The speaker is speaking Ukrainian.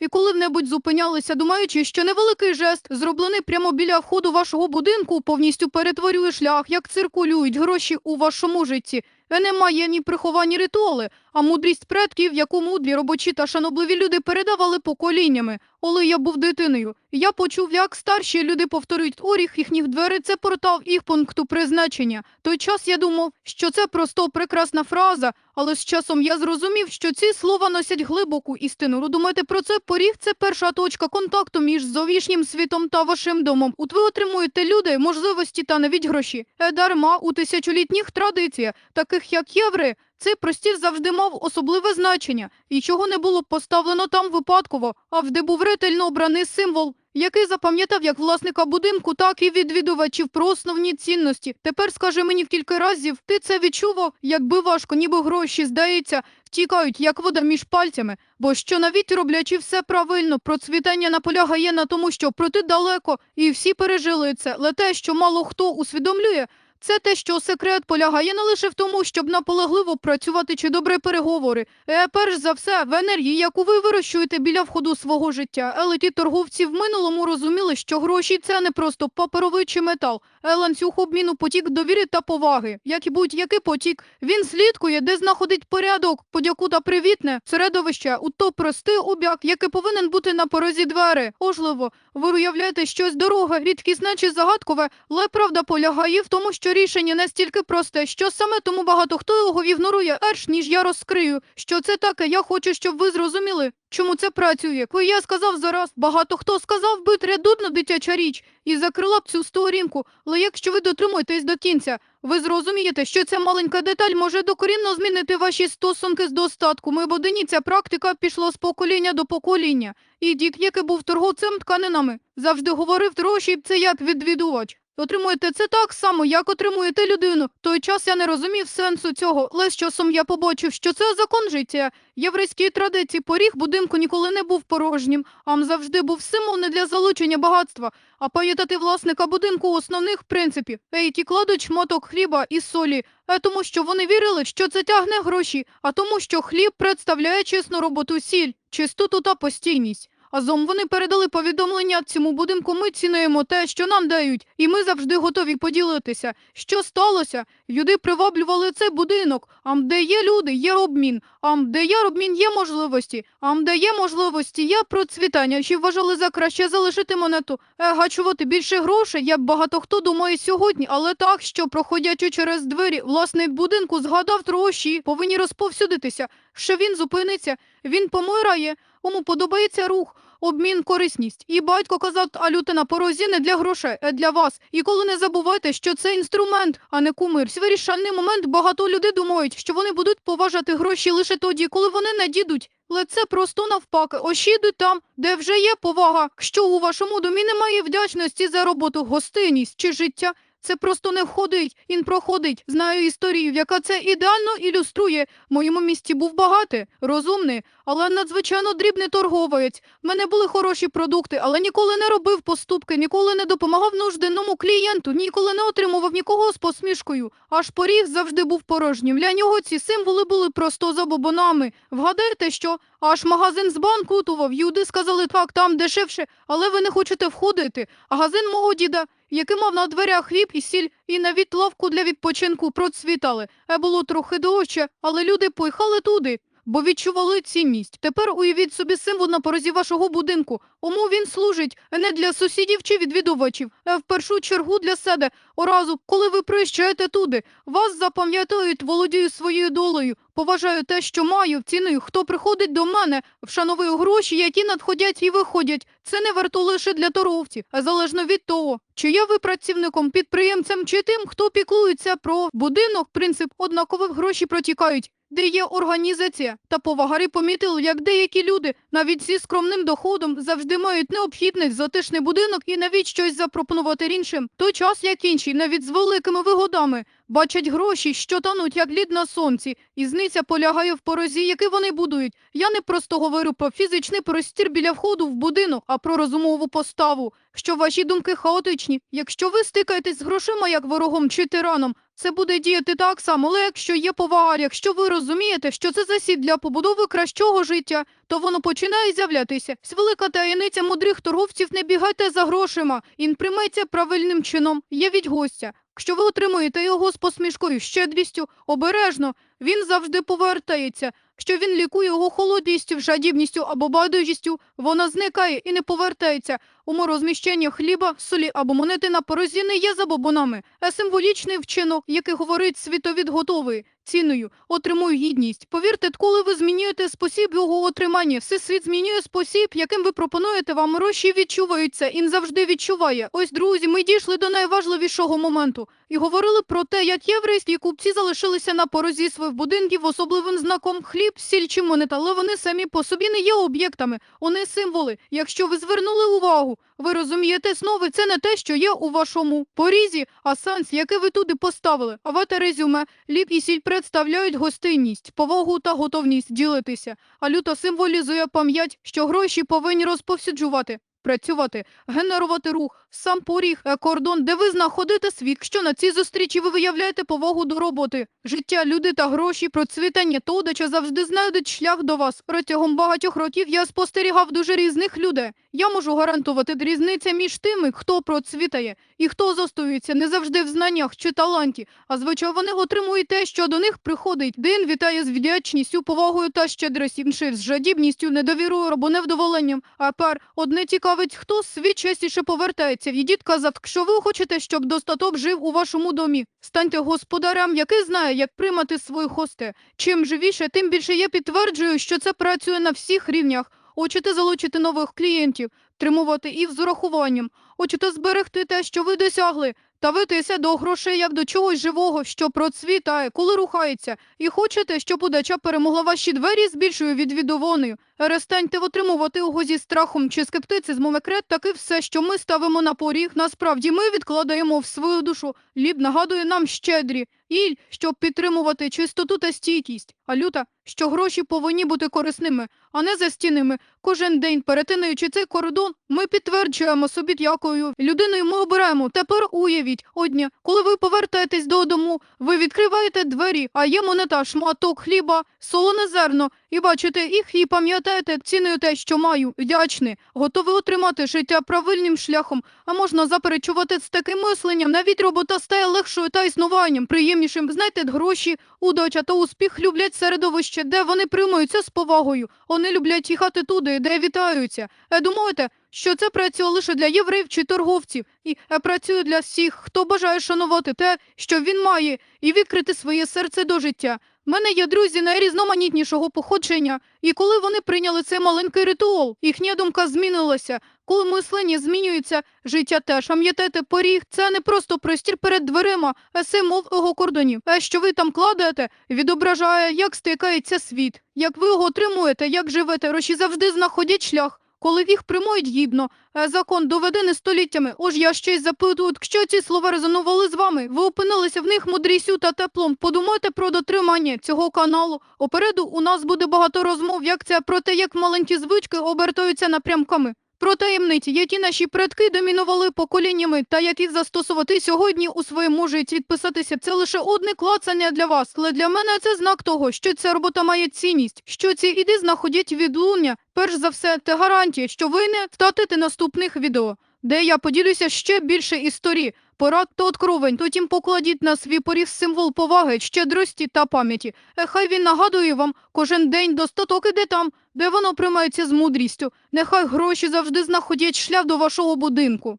І коли-небудь зупинялися, думаючи, що невеликий жест, зроблений прямо біля входу вашого будинку, повністю перетворює шлях, як циркулюють гроші у вашому житті. І Немає ні приховані ритуали, а мудрість предків, яку мудрі, робочі та шанобливі люди передавали поколіннями. Коли я був дитиною, я почув, як старші люди повторюють оріх їхніх дверей, це портал їх пункту призначення. Той час я думав, що це просто прекрасна фраза, але з часом я зрозумів, що ці слова носять глибоку істину. Ви думаєте про це? Поріг це перша точка контакту між зовнішнім світом та вашим домом. От ви отримуєте люди, можливості та навіть гроші. Е, дарма у тисячолітніх традиціях, таких як євреї, цей простір завжди мав особливе значення, і чого не було поставлено там випадково, а де був ретельно обраний символ, який запам'ятав як власника будинку, так і відвідувачів про основні цінності. Тепер скажи мені в кілька разів, ти це відчував, якби важко, ніби гроші, здається, втікають, як вода між пальцями. Бо що навіть роблячи все правильно, процвітання наполягає на тому, що проти далеко, і всі пережили це. Але те, що мало хто усвідомлює, це те, що секрет полягає не лише в тому, щоб наполегливо працювати чи добре переговори. Е, перш за все, в енергії, яку ви вирощуєте біля входу свого життя. Але ті торговці в минулому розуміли, що гроші це не просто паперовий чи метал, ланцюг обміну потік довіри та поваги. Як і будь-який потік, він слідкує, де знаходить порядок, подяку та привітне середовище, у то простий обяк, який повинен бути на порозі двері. Можливо, ви уявляєте щось дороге, рідкісне чи загадкове, але правда полягає в тому, що рішення настільки просте, що саме тому багато хто його ігнорує, аж ніж я розкрию, що це таке. Я хочу, щоб ви зрозуміли, чому це працює. Коли я сказав зараз, багато хто сказав би рядудна дитяча річ і закрила б цю сторінку. Але якщо ви дотримуєтесь до кінця, ви зрозумієте, що ця маленька деталь може докорінно змінити ваші стосунки з достатку. в одині ця практика пішла з покоління до покоління. І Дік, який був торговцем тканинами, завжди говорив гроші це як відвідувач. Отримуєте це так само, як отримуєте людину. Той час я не розумів сенсу цього, але з часом я побачив, що це закон життя. Єврейській традиції поріг будинку ніколи не був порожнім, а завжди був символ не для залучення багатства, а пам'ятати власника будинку основних принципів. Ей, ті кладуть шматок хліба і солі, а тому, що вони вірили, що це тягне гроші, а тому, що хліб представляє чесну роботу сіль, чистоту та постійність. Азом вони передали повідомлення цьому будинку. Ми цінуємо те, що нам дають, і ми завжди готові поділитися. Що сталося? Люди приваблювали цей будинок. Ам де є люди, є обмін. Ам де є обмін, є можливості. Ам де є можливості, є процвітання. Чи вважали за краще залишити монету? Е, гачувати більше грошей, як багато хто думає сьогодні, але так, що проходячи через двері, власник будинку згадав гроші, повинні розповсюдитися. Що він зупиниться, він помирає. Кому подобається рух, обмін, корисність. І батько казав, а люте на порозі не для грошей, а для вас. І коли не забувайте, що це інструмент, а не кумир. Свій вирішальний момент багато людей думають, що вони будуть поважати гроші лише тоді, коли вони надійдуть. Але це просто навпаки. Ощідують там, де вже є повага. Що у вашому домі немає вдячності за роботу, гостинність чи життя. Це просто не входить, він проходить. Знаю історію, яка це ідеально ілюструє. В моєму місті був багатий, розумний, але надзвичайно дрібний торговець. В мене були хороші продукти, але ніколи не робив поступки, ніколи не допомагав нужденному клієнту, ніколи не отримував нікого з посмішкою. Аж поріг завжди був порожнім. Для нього ці символи були просто забобонами. Вгадайте, що аж магазин з банкутував. Юди сказали так, там дешевше, але ви не хочете входити. А газин мого діда який мав на дверях хліб і сіль, і навіть лавку для відпочинку процвітали. Е було трохи дорожче, але люди поїхали туди, бо відчували цінність. Тепер уявіть собі символ на порозі вашого будинку. Кому він служить не для сусідів чи відвідувачів, а в першу чергу для себе. Оразу, коли ви приїжджаєте туди, вас запам'ятають, володію своєю долею. Поважаю те, що маю, ціную, хто приходить до мене, вшановую гроші, які надходять і виходять. Це не варто лише для торговців, а залежно від того, чи є ви працівником, підприємцем чи тим, хто піклується про будинок, принцип однакових гроші протікають. Де є організація та повагари помітили, як деякі люди, навіть зі скромним доходом, завжди мають необхідний затишний будинок і навіть щось запропонувати іншим. Той час, як інші, навіть з великими вигодами, бачать гроші, що тануть, як лід на сонці, і зниця полягає в порозі, який вони будують. Я не просто говорю про фізичний простір біля входу в будинок, а про розумову поставу. Що ваші думки хаотичні. Якщо ви стикаєтесь з грошима як ворогом чи тираном, Це буде діяти так само, але якщо є повага, якщо ви розумієте, що це засіб для побудови кращого життя, то воно починає з'являтися. Сь велика таємниця мудрих торговців не бігайте за грошима, він прийметься правильним чином. Явіть гостя. Якщо ви отримуєте його з посмішкою, щедрістю, обережно, він завжди повертається. Якщо він лікує його холодністю, жадібністю або байдужістю, вона зникає і не повертається. Уму розміщення хліба, солі або монети на порозі не є забобонами, а символічний вчинок, який говорить світовід готовий, ціною, отримую гідність. Повірте, коли ви змінюєте спосіб його отримання, все світ змінює спосіб, яким ви пропонуєте вам гроші відчуваються, він завжди відчуває. Ось, друзі, ми дійшли до найважливішого моменту і говорили про те, як єврейські купці залишилися на порозі своїх будинків особливим знаком хліб, сіль чи монета, але вони самі по собі не є об'єктами, вони символи. Якщо ви звернули увагу, ви розумієте снови це не те, що є у вашому порізі, а сенс, який ви туди поставили. А резюме, ліп і сіль представляють гостинність, повагу та готовність ділитися. А люто символізує пам'ять, що гроші повинні розповсюджувати. Працювати, генерувати рух, сам поріг, е, кордон, де ви знаходите світ, що на цій зустрічі ви виявляєте повагу до роботи, життя, люди та гроші, процвітання та удача завжди знайдуть шлях до вас. Протягом багатьох років я спостерігав дуже різних людей. Я можу гарантувати різниця між тими, хто процвітає і хто зостаюється не завжди в знаннях чи таланті, а звичайно вони отримують те, що до них приходить. Дин вітає з вдячністю, повагою та щедрістю, інший з жадібністю, недовірою або невдоволенням. А пер одне цікавить, хто свій частіше повертається. Дід казав, якщо ви хочете, щоб достаток жив у вашому домі, станьте господарем, який знає, як приймати своїх гостей. Чим живіше, тим більше я підтверджую, що це працює на всіх рівнях. Хочете залучити нових клієнтів, тримувати їх з урахуванням, хочете зберегти те, що ви досягли, та витися до грошей як до чогось живого, що процвітає, коли рухається, і хочете, щоб удача перемогла ваші двері з більшою відвідуваною. Перестаньте отримувати його зі страхом чи скептицизмом екрет, таки все, що ми ставимо на поріг, насправді ми відкладаємо в свою душу. Ліб нагадує нам щедрі. Іль, щоб підтримувати чистоту та стійкість. А люта, що гроші повинні бути корисними, а не застійними. Кожен день, перетинаючи цей кордон, ми підтверджуємо собі, якою людиною ми обираємо. Тепер уявіть, одня, коли ви повертаєтесь додому, ви відкриваєте двері, а є монета, шматок хліба, солоне зерно, і бачите їх, і пам'ятаєте, ціную те, що маю, вдячний, готовий отримати життя правильним шляхом, а можна заперечувати з таким мисленням. Навіть робота стає легшою та існуванням, приємнішим. Знайте, гроші, удача та успіх люблять середовище, де вони приймаються з повагою. Вони люблять їхати туди, де вітаються. Е, думаєте, що це працює лише для євреїв чи торговців, і е, працює для всіх, хто бажає шанувати те, що він має, і відкрити своє серце до життя. В мене є друзі найрізноманітнішого походження, і коли вони прийняли цей маленький ритуал, їхня думка змінилася. Коли мислення змінюється, життя теж. Пам'ятайте, поріг це не просто простір перед дверима, а символ його кордонів. А що ви там кладете, відображає, як стикається світ, як ви його отримуєте, як живете. Гроші завжди знаходять шлях. Коли їх приймають гідно, закон доведений століттями. Ож я ще й запитую, що ці слова резонували з вами. Ви опинилися в них мудрістю та теплом. Подумайте про дотримання цього каналу. Опереду у нас буде багато розмов, як це про те, як маленькі звички обертаються напрямками. Про таємниці, які наші предки домінували поколіннями, та як їх застосувати сьогодні у своєму житті. Підписатися це лише одне клацання для вас, але для мене це знак того, що ця робота має цінність, що ці іди знаходять відлуння. Перш за все, це гарантія, що ви не втратите наступних відео, де я поділюся ще більше історій, порад та откровень. Потім покладіть на свій поріг символ поваги, щедрості та пам'яті. Е, Хай він нагадує вам кожен день достаток іде там, де воно приймається з мудрістю. Нехай гроші завжди знаходять шлях до вашого будинку.